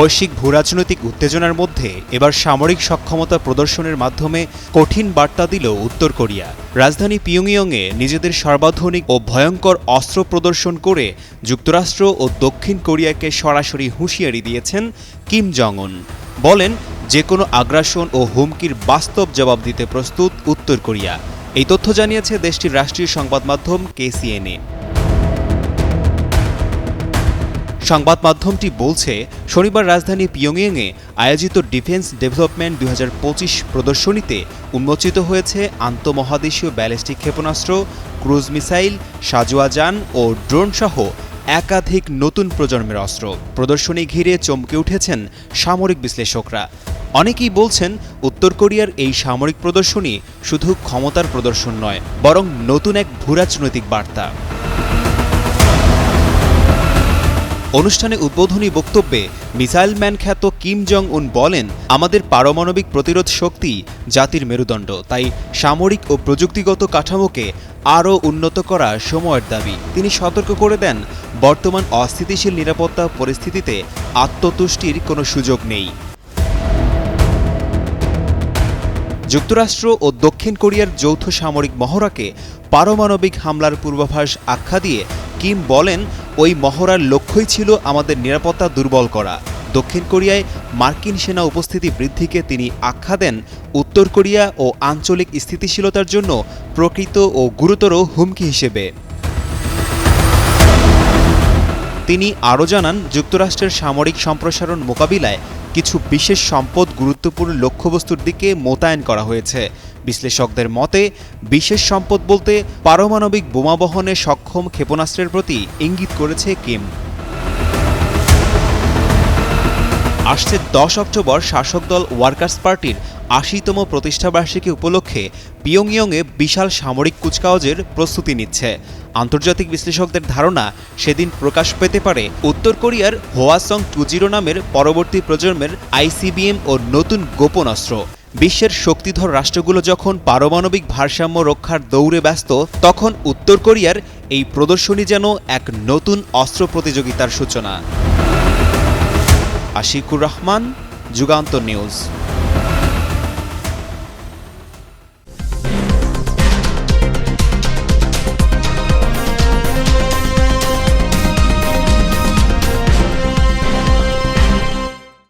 বৈশ্বিক ভূরাজনৈতিক উত্তেজনার মধ্যে এবার সামরিক সক্ষমতা প্রদর্শনের মাধ্যমে কঠিন বার্তা দিল উত্তর কোরিয়া। রাজধানী পিয়ংইয়ংয়ে নিজেদের সর্বাধুনিক ও ভয়ঙ্কর অস্ত্র প্রদর্শন করে যুক্তরাষ্ট্র ও দক্ষিণ কোরিয়াকে সরাসরি হুঁশিয়ারি দিয়েছেন কিম জং উন বলেন যে কোনো আগ্রাসন ও হুমকির বাস্তব জবাব দিতে প্রস্তুত উত্তর কোরিয়া। এই তথ্য জানিয়েছে দেশটির রাষ্ট্রীয় সংবাদ মাধ্যম কেসিএনএ। সংবাদ মাধ্যমটি বলছে, শনিবার রাজধানী পিয়ংইয়ংয়ে আয়োজিত ডিফেন্স ডেভেলপমেন্ট দু হাজার পঁচিশ প্রদর্শনীতে উন্মোচিত হয়েছে আন্তমহাদেশীয় ব্যালিস্টিক ক্ষেপণাস্ত্র, ক্রুজ মিসাইল সাজোয়াজান ও ড্রোন সহ একাধিক নতুন প্রজন্মের অস্ত্র। প্রদর্শনী ঘিরে চমকে উঠেছেন সামরিক বিশ্লেষকরা। অনেকেই বলছেন, উত্তর কোরিয়ার এই সামরিক প্রদর্শনী শুধু ক্ষমতার প্রদর্শন নয়, বরং নতুন এক ভূরাজনৈতিক বার্তা। অনুষ্ঠানে উদ্বোধনী বক্তব্যে মিসাইল ম্যান খ্যাত কিম জং উন বলেন, আমাদের পারমাণবিক প্রতিরোধ শক্তি জাতির মেরুদণ্ড, তাই সামরিক ও প্রযুক্তিগত কাঠামোকে আরও উন্নত করা সময়ের দাবি। তিনি সতর্ক করে দেন, বর্তমান অস্থিতিশীল নিরাপত্তা পরিস্থিতিতে আত্মতুষ্টির কোনো সুযোগ নেই। যুক্তরাষ্ট্র ও দক্ষিণ কোরিয়ার যৌথ সামরিক মহড়াকে পারমাণবিক হামলার পূর্বাভাস আখ্যা দিয়ে কিম বলেন ওই মহড়ার লক্ষ্যই ছিল আমাদের নিরাপত্তা দুর্বল করা। দক্ষিণ কোরিয়ায় মার্কিন সেনা উপস্থিতি বৃদ্ধিকে তিনি আখ্যা দেন উত্তর কোরিয়া ও আঞ্চলিক স্থিতিশীলতার জন্য প্রকৃত ও গুরুতর হুমকি হিসেবে। তিনি আরও জানান, যুক্তরাষ্ট্রের সামরিক সম্প্রসারণ মোকাবিলায় কিছু বিশেষ সম্পদ গুরুত্বপূর্ণ লক্ষ্যবস্তুর দিকে মোতায়েন করা হয়েছে। বিশ্লেষকদের মতে, বিশেষ সম্পদ বলতে পারমাণবিক বোমা বহনে সক্ষম ক্ষেপণাস্ত্রের প্রতি ইঙ্গিত করেছে কিম। আসছে দশ অক্টোবর শাসক দল ওয়ার্কার্স পার্টির আশিতম প্রতিষ্ঠাবার্ষিকী উপলক্ষে পিয়ংইয়ংয়ে বিশাল সামরিক কুচকাওয়াজের প্রস্তুতি নিচ্ছে। আন্তর্জাতিক বিশ্লেষকদের ধারণা, সেদিন প্রকাশ পেতে পারে উত্তর কোরিয়ার হোয়াসং টু জিরো নামের পরবর্তী প্রজন্মের আইসিবিএম ও নতুন গোপন অস্ত্র। বিশ্বের শক্তিধর রাষ্ট্রগুলো যখন পারমাণবিক ভারসাম্য রক্ষার দৌড়ে ব্যস্ত, তখন উত্তর কোরিয়ার এই প্রদর্শনী যেন এক নতুন অস্ত্র প্রতিযোগিতার সূচনা। আশিকুর রহমান যুগান্ত নিউজ।